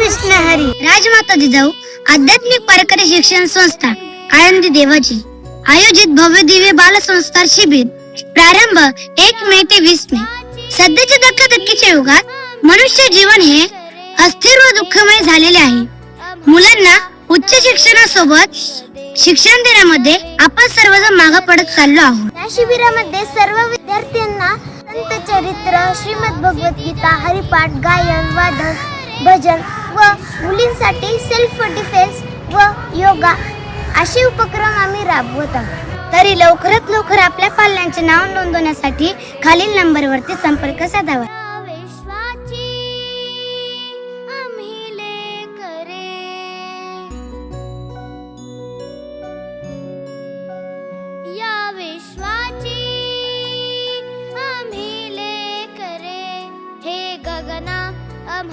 कृष्ण हरी. राजमाता जिजाऊ आध्यात्मिक वारकरी शिक्षण संस्था आळंदी देवाची आयोजित भव्य दिव्य बाल संस्कार शिबिर. प्रारंभ एक मे ते वीस मे. सध्याच्या धक्काधक्कीच्या युगात मनुष्य जीवन हे अस्थिर व दुःखमय झालेले आहे. मुलांना उच्च शिक्षणासोबत शिक्षण देण्यामध्ये आपण सर्वजण मागे पडत चाललो आहोत. या शिबिरामध्ये सर्व विद्यार्थ्यांना संत चरित्र श्रीमद भगवद्गीता हरिपाठ गायन वादन भजन व मुलींसाठी सेल्फ डिफेन्स व योगा असे उपक्रम आम्ही राबवत आहोत. तरी लवकरात लवकर आपल्या पाल्यांचे नाव नोंदवण्यासाठी खालील नंबरवरती संपर्क साधावा. आम्ही हे गगना